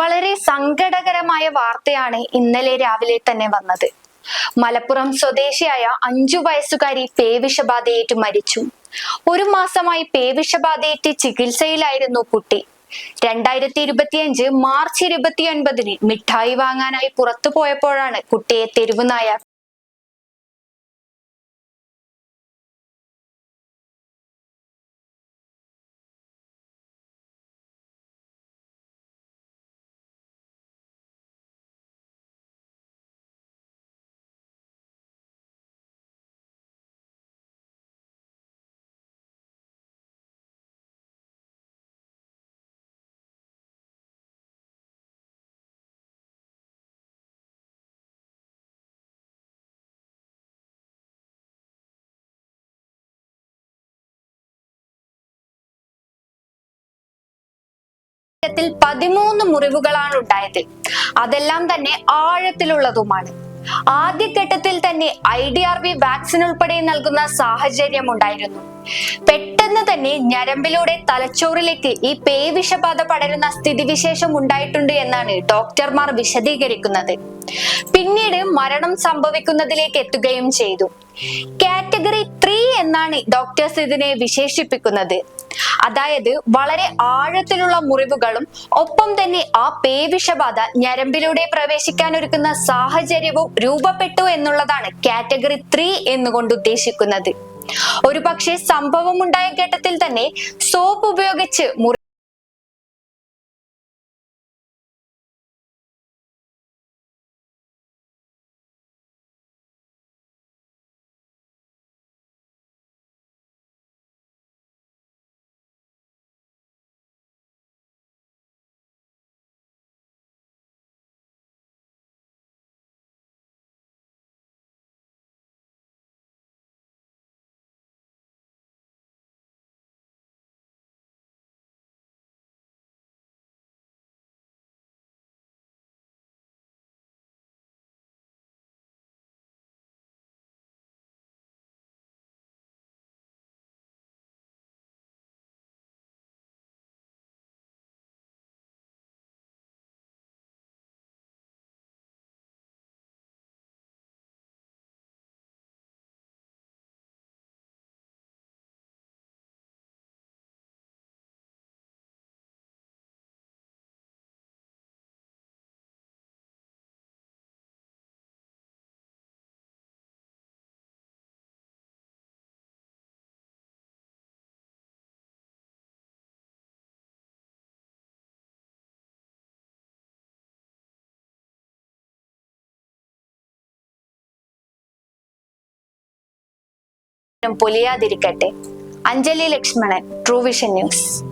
വളരെ സങ്കടകരമായ വാർത്തയാണ് ഇന്നലെ രാവിലെ തന്നെ വന്നത്. മലപ്പുറം സ്വദേശിയായ അഞ്ചു വയസ്സുകാരി പേവിഷബാധയേറ്റ് മരിച്ചു. ഒരു മാസമായി പേവിഷബാധയേറ്റ് ചികിത്സയിലായിരുന്നു കുട്ടി. രണ്ടായിരത്തി ഇരുപത്തിയഞ്ച് മാർച്ച് ഇരുപത്തിയൊൻപതിന് മിഠായി വാങ്ങാനായി പുറത്തു പോയപ്പോഴാണ് കുട്ടിയെ തെരുവുനായ ത്തിൽ പതിമൂന്ന് മുറിവുകളാണ് ഉണ്ടായത്. അതെല്ലാം തന്നെ ആഴത്തിലുള്ളതുമാണ്. ആദ്യഘട്ടത്തിൽ തന്നെ I D R V vaccine ഉൾപ്പെടെ നൽകുന്ന സാഹചര്യം ഉണ്ടായിരുന്നു. പെട്ടെന്ന് തന്നെ ഞരമ്പിലൂടെ തലച്ചോറിലേക്ക് ഈ പേവിഷബാധ പടരുന്ന സ്ഥിതിവിശേഷം ഉണ്ടായിട്ടുണ്ട് എന്നാണ് ഡോക്ടർമാർ വിശദീകരിക്കുന്നത്. പിന്നീട് മരണം സംഭവിക്കുന്നതിലേക്ക് എത്തുകയും ചെയ്തു. കാറ്റഗറി ത്രീ എന്നാണ് ഡോക്ടേഴ്സ് ഇതിനെ വിശേഷിപ്പിക്കുന്നത്. അതായത് വളരെ ആഴത്തിലുള്ള മുറിവുകളും ഒപ്പം തന്നെ ആ പേവിഷബാധ ഞരമ്പിലൂടെ പ്രവേശിക്കാൻ ഒരുക്കുന്ന സാഹചര്യവും രൂപപ്പെട്ടു എന്നുള്ളതാണ് കാറ്റഗറി ത്രീ എന്നുകൊണ്ട് ഉദ്ദേശിക്കുന്നത്. ഒരു പക്ഷേ സംഭവമുണ്ടായ ഘട്ടത്തിൽ തന്നെ സോപ്പ് ഉപയോഗിച്ച് പൊലിയാതിരിക്കട്ടെ. Anjali Lakshmanan True Vision news